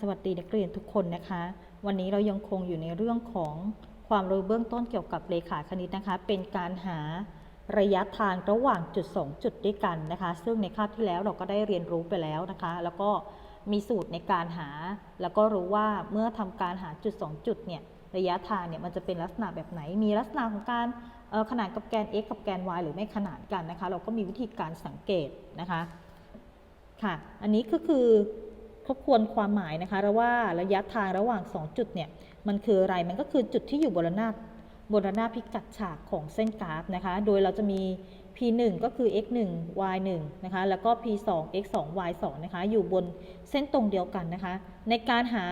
สวัสดีนักเรียนทุกคนนะคะ วันนี้เรายังคงอยู่ในเรื่องของความรู้เบื้องต้นเกี่ยวกับเลขาคณิตนะคะ เป็นการหาระยะทางระหว่างจุด 2 จุดด้วยกันนะคะ ซึ่งในคาบที่แล้วเราก็ได้เรียนรู้ไปแล้วนะคะ แล้วก็มีสูตรในการหา แล้วก็รู้ว่าเมื่อทำการหาจุด 2 จุดเนี่ยระยะทางเนี่ยมันจะเป็นลักษณะแบบไหน มีลักษณะของการขนานกับแกน x กับแกน y หรือไม่ขนานกันนะคะ เราก็มีวิธีการสังเกตนะคะค่ะ อันนี้ก็คือ ทบทวนความหมายนะคะระว่าระยะทางระหว่าง 2 จุดเนี่ยมันคืออะไรมันก็คือจุดที่อยู่บนระนาบบนระนาบพิกัดฉากของเส้นกราฟนะคะ โดยเราจะมี p 1ก็คือ x 1 y 1นะคะ แล้วก็ p 2 x 2 y 2นะคะ อยู่บนเส้นตรงเดียวกันนะคะ ในการหา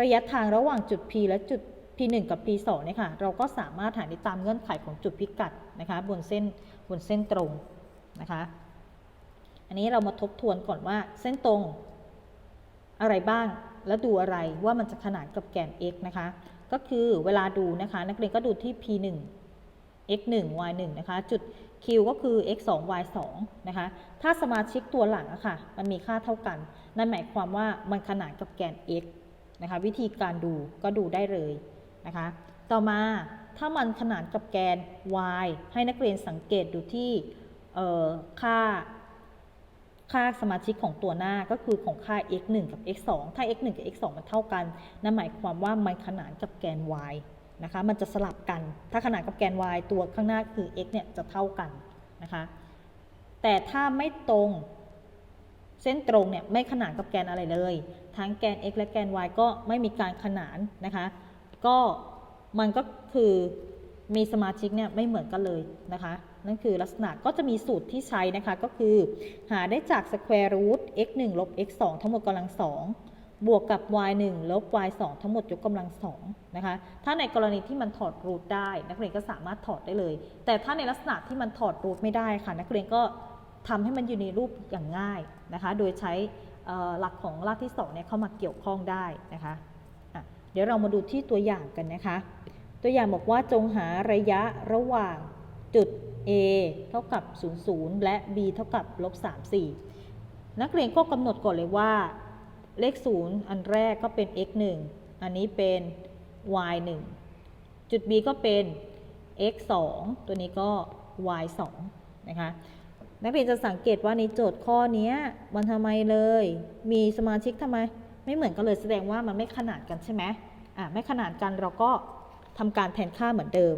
ระยะทางระหว่างจุด p และจุด p 1กับ p 2เนี่ยค่ะ เราก็สามารถหาได้ตามเงื่อนไขของจุดพิกัดนะคะ บนเส้นบนเส้นตรงนะคะ อันนี้เรามาทบทวนก่อนว่าเส้นตรง อะไรบ้างแล้วดูอะไรว่ามันจะขนานกับแกน x นะคะ ก็คือเวลาดูนะคะ นักเรียนก็ดูที่ p 1 x 1 y 1นะคะ จุด q ก็คือ x 2 y 2นะคะ ถ้าสมาชิกตัวหลังอะค่ะ มันมีค่าเท่ากัน นั่นหมายความว่ามันขนานกับแกน x นะคะ วิธีการดูก็ดูได้เลยนะคะ ต่อมาถ้ามันขนานกับแกน y ให้นักเรียนสังเกตดูที่เออค่า ค่าสมาชิกของตัวหน้าก็คือของค่า x 1กับ x 2ถ้า x 1กับ x 2มันเท่ากัน นั่นหมายความว่ามันขนานกับแกน y นะคะ มันจะสลับกัน ถ้าขนานกับแกน y ตัวข้างหน้าคือ x เนี่ยจะเท่ากันนะคะ แต่ถ้าไม่ตรงเส้นตรงเนี่ยไม่ขนานกับแกนอะไรเลย ทั้งแกน x และแกน y ก็ไม่มีการขนานนะคะ ก็มันก็คือ มีสมาชิกเนี่ยไม่เหมือนกันเลยนะคะ นั่นคือลักษณะก็จะมีสูตรที่ใช้นะคะก็คือ หาได้จาก square root x 1ลบ x 2ทั้งหมดกำลังสองบวกกับ y 1ลบ y 2ทั้งหมดยกกำลังสองนะคะ ถ้าในกรณีที่มันถอดรูทได้ นักเรียนก็สามารถถอดได้เลย แต่ถ้าในลักษณะที่มันถอดรูทไม่ได้ค่ะ นักเรียนก็ทำให้มันอยู่ในรูปอย่างง่ายนะคะ โดยใช้หลักของรากที่2เนี่ยเข้ามาเกี่ยวข้องได้นะคะะเดี๋ยวเรามาดูที่ตัวอย่างกันนะคะ ตัวอย่างบอกว่าจงหาระยะระหว่างจุด A เท่ากับ 00 และ B เท่ากับลบ34 นักเรียนก็กำหนดก่อนเลยว่า เลข 0 อันแรกก็เป็น x 1 อันนี้เป็น y 1 จุด B ก็เป็น x 2 ตัวนี้ก็ y 2 นะคะ นักเรียนจะสังเกตว่าในโจทย์ข้อนี้มันทำไมเลย มีสมาชิกทำไม ไม่เหมือนกันเลยแสดงว่ามันไม่ขนานกันใช่ไหมอะไม่ขนานกันเราก็ ทำการแทนค่าเหมือนเดิม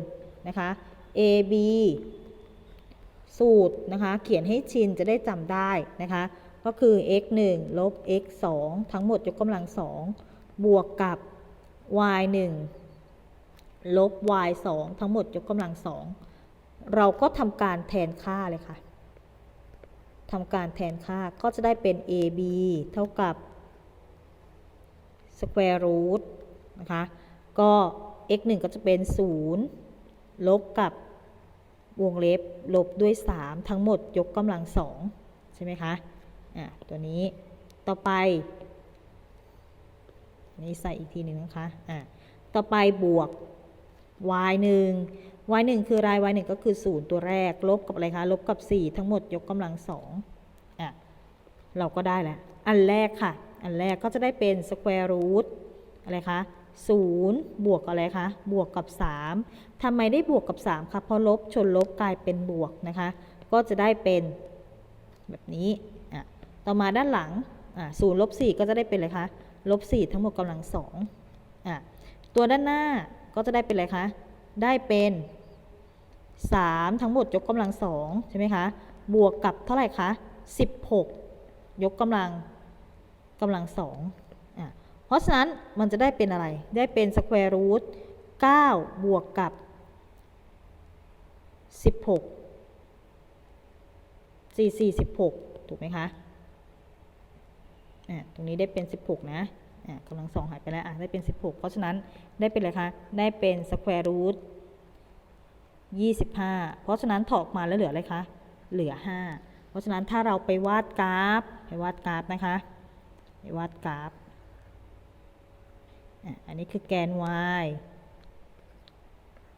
นะคะ a b สูตรนะคะเขียนให้ชินจะได้จำได้นะคะ ก็คือ x 1ลบ x 2ทั้งหมดยกกำลัง 2 บวกกับ y 1ลบ y 2ทั้งหมดยกกำลัง 2 เราก็ทำการแทนค่าเลยค่ะทำการแทนค่าก็จะได้เป็น ab เท่ากับ square root นะคะ ก็ x 1ก็จะเป็น 0 ลบกับวงเล็บลบด้วย 3 ทั้งหมดยกกำลัง2ใช่ไหมคะ อะ ตัวนี้ต่อไปนนี้ใส่อีกทีหนึ่งนะคะ อะ ต่อไปบวก y 1 y 1คืออะไร y 1ก็คือ 0 ตัวแรก ลบกับอะไรคะ ลบกับ 4 ทั้งหมดยกกำลัง2อะ เราก็ได้แล้ว อันแรกค่ะ อันแรกก็จะได้เป็น square root อะไรคะ 0 บวกอะไรคะ บวกกับ 3ทำไมได้บวกกับ 3คะเพราะลบชนลบกลายเป็นบวกนะคะ ก็จะได้เป็นแบบนี้อะต่อมาด้านหลังอะ0ลบ4ก็จะได้เป็นอะไรคะลบ4ทั้งหมดกำลัง2อะตัวด้านหน้าก็จะได้เป็นอะไรคะ ได้เป็น 3 ทั้งหมดยกกำลัง2ใช่ไหมคะ บวกกับเท่าไหร่คะ 16 ยกกำลังกำลัง2อะเพ ราะฉะนั้นมันจะได้เป็นอะไร ได้เป็น square root 9บวกกับ 16 4 4 16 ถูกไหมคะอะตรงนี้ได้เป็น 16 นะอะกำลังสองหายไปแล้วอะได้เป็น 16 เพราะฉะนั้นได้เป็นอะไรคะ ได้เป็น square root 25 เพราะฉะนั้นถอดออกมาแล้วเหลืออะไรคะ เหลือ 5 เพราะฉะนั้นถ้าเราไปวาดกราฟ ไปวาดกราฟนะคะ ไปวาดกราฟ อันนี้คือแกน y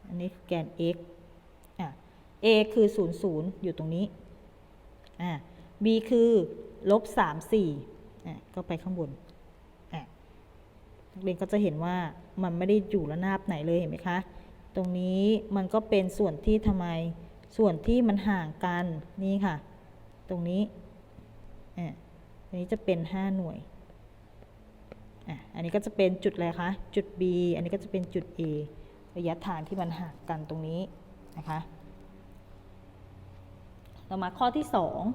อันนี้คือแกน x อะ a คือ 0 0 อยู่ตรงนี้ อะ b คือลบ3 4อะก็ไปข้างบน อะนักเรียนก็จะเห็นว่ามันไม่ได้อยู่ระนาบไหนเลยเห็นไหมคะ ตรงนี้มันก็เป็นส่วนที่ทำไม ส่วนที่มันห่างกัน นี่ค่ะ ตรงนี้ อะตรงนี้จะเป็น 5 หน่วย อันนี้ก็จะเป็นจุดอะไรคะ จุด B อันนี้ก็จะเป็นจุด A ระยะทางที่มันห่างกันตรงนี้นะคะต่อมาข้อที่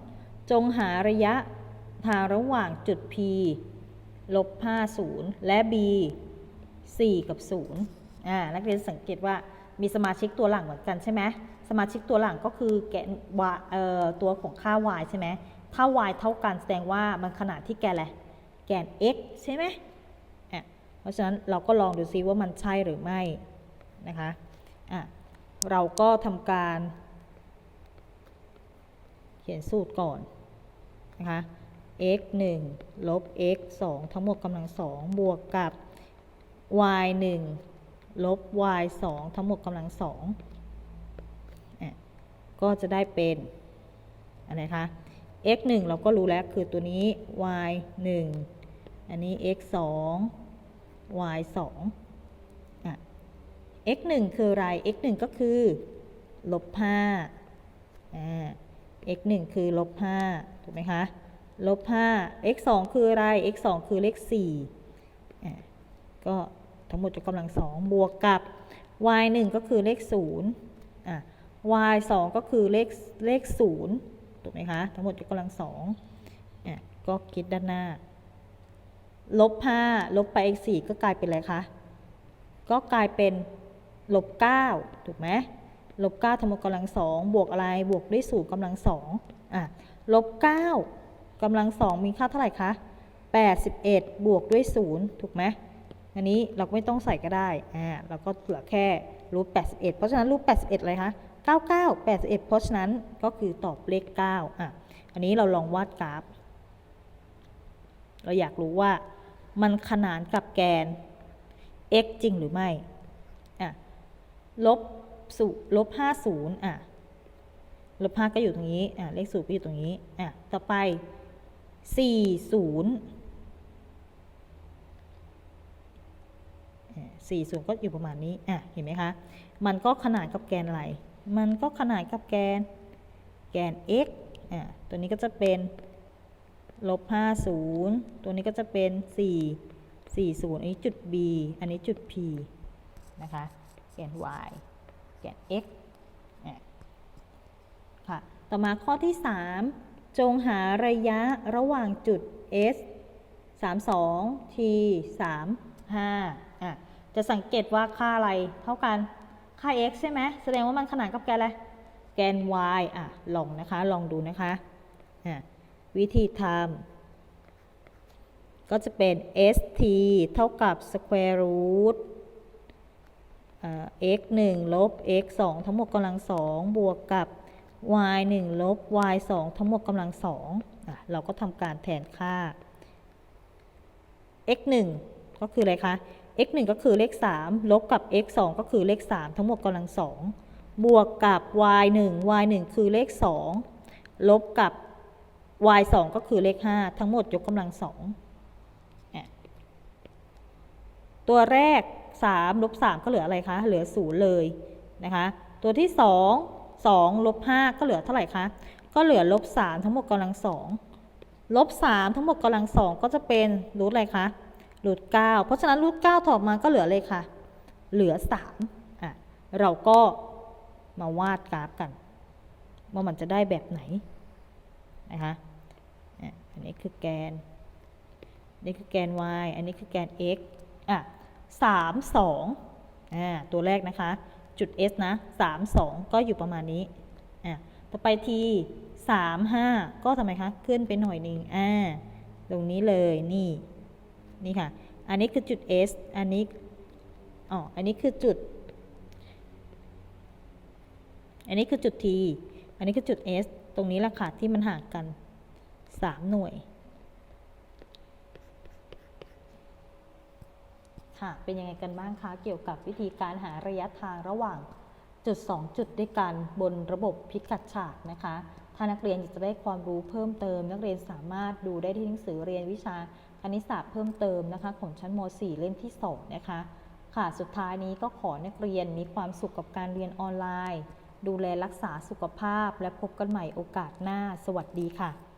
2 จงหาระยะทางระหว่างจุด P ลบ50 และ B 4 กับ0อ่านักเรียนสังเกตว่ามีสมาชิกตัวหลังเหมือนกันใช่ไหมสมาชิกตัวหลังก็คือแกน y เอ่อตัวของค่า y ใช่ไหมถ้า y เท่ากันแสดงว่ามันขนาดที่แกนอะไรแกน x ใช่ไหม เพราะฉะนั้นเราก็ลองดูซิว่ามันใช่หรือไม่นะคะอะเราก็ทำการ เขียนสูตรก่อนนะคะ x 1ลบ x 2 ทั้งหมดกำลัง 2 บวกกับ y 1ลบ y 2 ทั้งหมดกำลัง2อะก็จะได้เป็นอะไรคะ x 1เราก็รู้แล้วคือตัวนี้ y 1อันนี้ x 2 y 2อะ x 1คืออะไร x 1ก็คือลบ5อ่า x 1คือลบ5ถูกไหมคะ ลบ5 x 2คืออะไร x 2คือเลข4อะก็ทั้งหมดยกกำลัง2บวกกับ y 1ก็คือเลข0อะ y 2ก็คือเลขเลข0ถูกไหมคะ ทั้งหมดยกกำลัง2อะก็คิดด้านหน้า ลบ5ลบไป x 4ก็กลายเป็นอะไรคะ ก็กลายเป็นลบ9ถูกไหมลบ9ทั้งหมกำลังสองบวกอะไร บวกด้วยสูตรกำลังสองอะลบ9กำลังสองมีค่าเท่าไหร่คะ81บวกด้วย0ถูกไหมอันนี้เราไม่ต้องใส่ก็ได้ อ่า เราก็เหลือแค่รูท81เพราะฉะนั้นรูท81อะไรคะ99 81เพราะฉะนั้นก็คือตอบเลข9อะ อันนี้เราลองวาดกราฟ เราอยากรู้ว่า มันขนานกับแกน x จริงหรือไม่อะลบสูลบห้าศูนย์อะลบห้าก็อยู่ตรงนี้อะเลขศูนย์ก็อยู่ตรงนี้อะต่อไปสี่ศูนย์สี่ศูนย์ก็อยู่ประมาณนี้อะเห็นไหมคะ มันก็ขนานกับแกนอะไร มันก็ขนานกับแกนแกน x อะตัวนี้ก็จะเป็น ลบห้าศูนย์ตัวนี้ก็จะเป็นสี่สี่ศูนย์อันนี้จุด b อันนี้จุด p นะคะแกน y แกน x ค่ะ ต่อมาข้อที่ 3 จงหาระยะระหว่างจุด s 32 t 35อะ จะสังเกตว่าค่าอะไรเท่ากัน ค่า x ใช่ไหม แสดงว่ามันขนานกับแกนอะไร แกน y อะ ลองนะคะ ลองดูนะคะ อะ วิธีทำก็จะเป็น st เท่ากับ square root x 1ลบ x 2ทั้งหมดกำลัง2บวกกับ y 1ลบ y 2ทั้งหมดกำลัง2อะเราก็ทำการแทนค่า x 1ก็คืออะไรคะ x 1ก็คือเลข 3 ลบกับ x 2ก็คือเลข 3 ทั้งหมดกำลัง2บวกกับ y 1 y 1คือเลข 2 ลบกับ y 2ก็คือเลข 5 ทั้งหมดยกกำลัง2อะตัวแรก 3 ลบ 3 ก็เหลืออะไรคะ เหลือ 0 เลยนะคะ ตัวที่ 2 2 ลบ 5 ก็เหลือเท่าไหร่คะ ก็เหลือลบ 3 ทั้งหมดกำลัง2ลบ 3 ทั้งหมดกำลัง2ก็จะเป็นรูทอะไรคะรูท9เพราะฉะนั้นรูท9ถอดมาก็เหลือเลยค่ะ เหลือ3อะเราก็มาวาดกราฟกัน ว่ามันจะได้แบบไหนนะคะ อันนี้คือแกน นี่คือแกน y อันนี้คือแกน x อะสามสองอ่าตัวแรกนะคะ จุด s นะสามสองก็อยู่ประมาณนี้อะต่อไปทีสามห้าก็ทำไมคะ ขึ้นไปหน่อยหนึ่งอ่าตรงนี้เลยนี่นี่ค่ะ อันนี้คือจุด s อันนี้ อ๋อ อันนี้คือจุด อันนี้คือจุด t อันนี้คือจุด s ตรงนี้แหละค่ะที่มันห่างกัน 3 หน่วย ค่ะ เป็นยังไงกันบ้างคะ เกี่ยวกับวิธีการหาระยะทางระหว่างจุด 2 จุดด้วยกันบนระบบพิกัดฉากนะคะ ถ้านักเรียนจะได้ความรู้เพิ่มเติม นักเรียนสามารถดูได้ที่หนังสือเรียนวิชาคณิตศาสตร์เพิ่มเติมนะคะของชั้นม .4 เล่มที่ 2 นะคะ ค่ะ สุดท้ายนี้ก็ขอนักเรียนมีความสุขกับการเรียนออนไลน์ ดูแลรักษาสุขภาพและพบกันใหม่โอกาสหน้า สวัสดีค่ะ